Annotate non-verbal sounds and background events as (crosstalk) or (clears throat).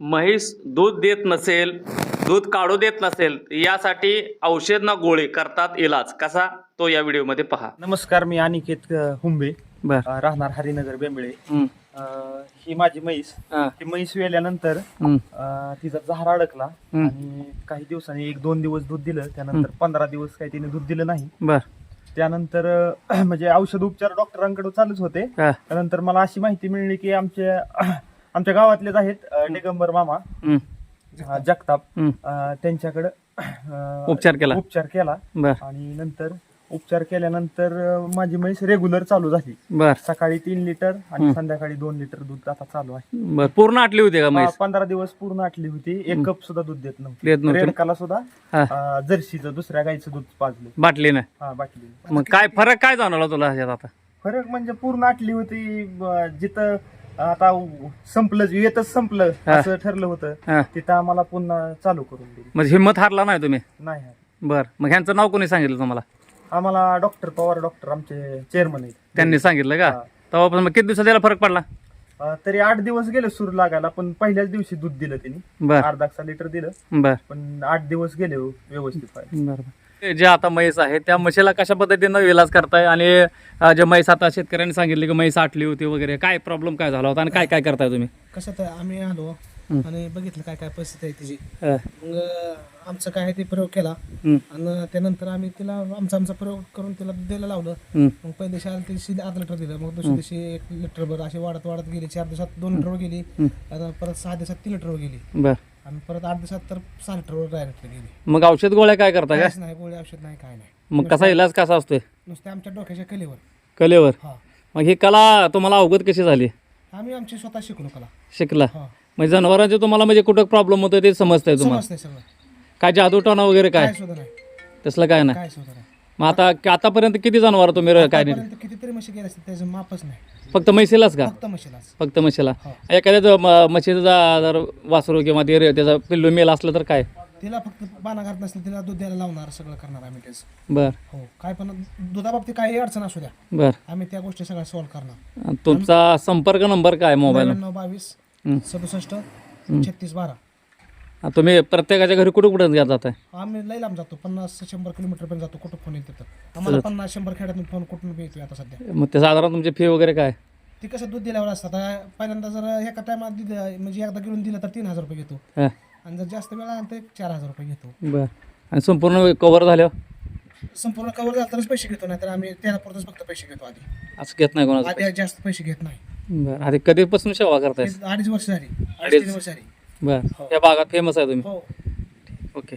म्हैस दूध देत नसेल दूध काढू देत नसेल यासाठी औषध ना गोळी करतात इलाज. कसा? तो या व्हिडिओमध्ये पहा. नमस्कार मी अनिकेत अ, हुंबे. बर. अ, राहणार हरिनगर बेंबळे. अ, ही माझी म्हैस. ही. म्हैस वेल्यानंतर अ, तिचा झार अडकला. आणि काही दिवसांनी एक दोन दिवस दूध दिलं. त्यानंतर पंधरा दिवस काही तिने दूध दिलं नाही. बर. त्यानंतर अ, (clears throat) म्हणजे औषध उपचार डॉक्टरांकडे चालूच होते. त्यानंतर मला अशी माहिती मिळली की आमच्या आमच्या गावातलेच आहेत अ, दिगंबर मामा अ, जगताप अ, त्यांच्याकडे अ, उपचार केला. उपचार केला. बर. आणि नंतर उपचार केल्यानंतर अ, माझी म्हैस रेग्युलर चालू झाली. बर. सकाळी तीन लिटर आणि संध्याकाळी दोन लिटर दूध आता चालू आहे. बर. पूर्ण आटली होती का म्हैस? पंधरा दिवस पूर्ण आटली होती. एक कप सुद्धा दूध देत नव्हती. देत नव्हती रेडकाला सुद्धा हा. अ, जर्सीचं दुसऱ्या गाईचं दूध पाजलं. बाटली ना? हा बाटली. मग काय फरक काय जाणवला तुला ह्याच्यात आता? फरक म्हणजे पूर्ण आटली होती ब- जिथं आता संपलं येतच संपलं. असं ठरलं होतं. तिथं आम्हाला पुन्हा चालू करून दिली. म्हणजे हिंमत हारला नाही तुम्ही? नाही बर. मग ह्यांचं नाव कोणी सांगितलं तुम्हाला? आम्हाला डॉक्टर पवार डॉक्टर आमचे चेअरमन आहेत. त्यांनी सांगितलं का. तेव्हापासून मग किती दिवसात त्याला फरक पडला? तरी आठ दिवस गेले सूर लागायला पण पहिल्याच दिवशी दूध दिलं त्यांनी. अर्धा लिटर दिलं. बर. पण आठ दिवस गेले हो, व्यवस्थित जे आता म्हैस आहे त्या म्हशीला कशा पद्धतीनं इलाज करताय? आणि जे म्हैस आता शेतकऱ्यांनी सांगितले की म्हैस आटली होती वगैरे काय प्रॉब्लेम काय झाला होता आणि काय काय करताय तुम्ही? कसं तर आम्ही आलो. आणि बघितलं काय काय परिस्थिती आहे तिची. अं, मग आमचं काय आहे ते प्रयोग केला. हं, आणि त्यानंतर आम्ही तिला आमचा आमचा प्रयोग करून तिला द्यायला लावलं. हं, मग पहिल्या दिवशी आल्या दिवशी अर्धा लिटर दिलं. मग दुसऱ्या दिवशी एक लिटर भर अशी वाढत वाढत गेली. चार दिवसात दोन लिटरवर गेली. आता परत सहा दिवसात तीन लिटरवर गेली. बर. आणि परत आठ दिवसात तर सहा लिटरवर डायरेक्ट गेली. मग औषध गोळ्या काय करता का काहीच नाही गोळी औषध नाही काय नाही. मग कसा इलाज कसा असतोय? नुसते आमच्या डोक्याच्या कलेवर. कलेवर? हा. मग ही कला तुम्हाला अवगत कशी झाली? आम्ही आमची स्वतः शिकलो कला. शिकला? हा. म्हणजे जनावरांचे तुम्हाला म्हणजे कुठं प्रॉब्लेम होतोय ते समजतंय तुम्हाला? समजतंय सगळं. काय जादूटोना वगैरे काय? काय सुद्धा नाही. तसलं काय नाही. काय सुद्धा नाही. मग आता आतापर्यंत किती जनावर तुम्ही र- काय नाही आतापर्यंत कितीतरी म्हशी गेल्या असतील त्याचं मापच नाही. फक्त म्हैसीलाच का? फक्त म्हशीलाच. फक्त म्हशीला? हो. एखाद्या म्हशीचं जर वासरू किंवा ते रे- त्याचा पिल्लू मेल असलं तर काय? तिला फक्त बाणा घात नसलं तिला दूध द्यायला लावणार सगळं करणार आम्ही तेच. बर. हो काय पण दुधाबाबतीत काही अडचण असू द्या. बर. आम्ही त्या गोष्टी सगळ्या सॉल्व्ह करणार. तुमचा संपर्क नंबर काय मोबाईल नव्याण्णव बावीस. सदुसष्ट छत्तीस बारा. तुम्ही प्रत्येकाच्या घरी कुठं कुठं घेत जाताय? आम्ही लई लांब जातो पन्नास शंभर किलोमीटर पण जातो कुठं फोन येतो तिथं आम्हाला पन्नास शंभर खेड्यातून फोन कुठून बी येतोय आता सध्या? मग ते साधारण तुमची फी वगैरे काय? ती कसं दूध दिल्यावर असतात आता पहिल्यांदा जर एका टायमात दिलं म्हणजे एकदा घेऊन दिलं तर तीन हजार रुपये घेतो. हां. आणि जर जास्त वेळ आला तर एक चार हजार रुपये घेतो. बर. आणि संपूर्ण कवर झाल्यावर? संपूर्ण कवर झाला तरच पैसे घेतो नाही तर आम्ही त्याला पुरतच फक्त पैसे घेतो आधी. असं घेत नाही कोणाचं आधी जास्त पैसे घेत नाही. बरं. आधी कधीपासून सेवा करताय? अडीच वर्ष झाली. अडीच तीन वर्ष झाली. बरं. या भागात फेमस आहे तुम्ही. हो. ओके